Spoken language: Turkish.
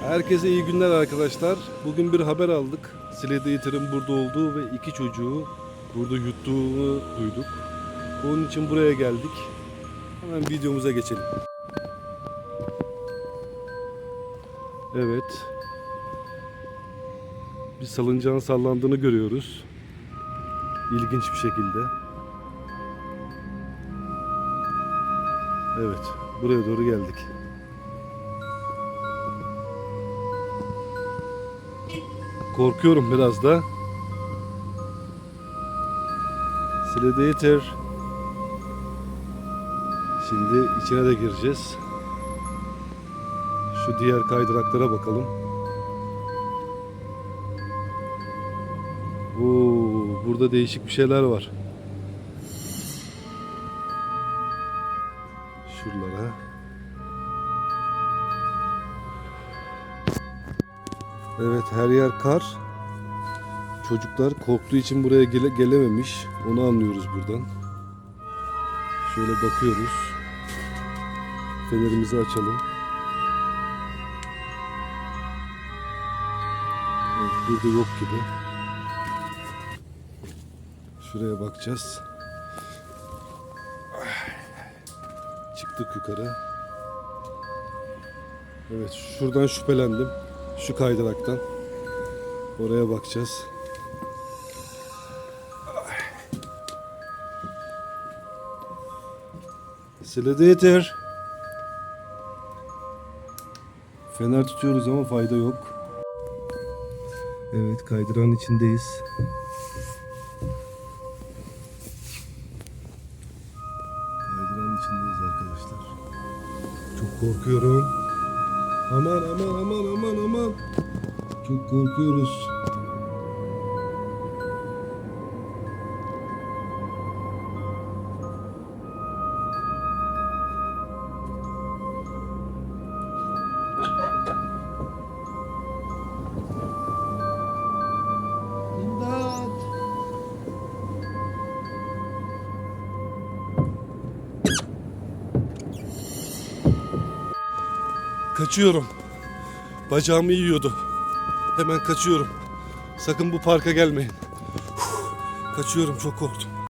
Herkese iyi günler arkadaşlar. Bugün bir haber aldık. Slade burada olduğu ve iki çocuğu burada yuttuğunu duyduk. Onun için buraya geldik. Hemen videomuza geçelim. Evet. Bir salıncağın sallandığını görüyoruz. İlginç bir şekilde. Evet, buraya doğru geldik. Korkuyorum biraz da. Sladator. Şimdi içine de gireceğiz. Şu diğer kaydıraklara bakalım. Oo, burada değişik bir şeyler var. Şuralara. Evet her yer kar. Çocuklar korktuğu için buraya gele- gelememiş. Onu anlıyoruz buradan. Şöyle bakıyoruz. Fenerimizi açalım. Evet, burada yok gibi. Şuraya bakacağız. Çıktık yukarı. Evet şuradan şüphelendim. Şu kaydıraktan. Oraya bakacağız. Sladator. Fener tutuyoruz ama fayda yok. Evet kaydıran içindeyiz. Kaydıran içindeyiz arkadaşlar. Çok korkuyorum. Aman aman aman aman. Çok korkuyoruz. Kaçıyorum. Bacağımı yiyordu. Hemen kaçıyorum. Sakın bu parka gelmeyin. Kaçıyorum çok korktum.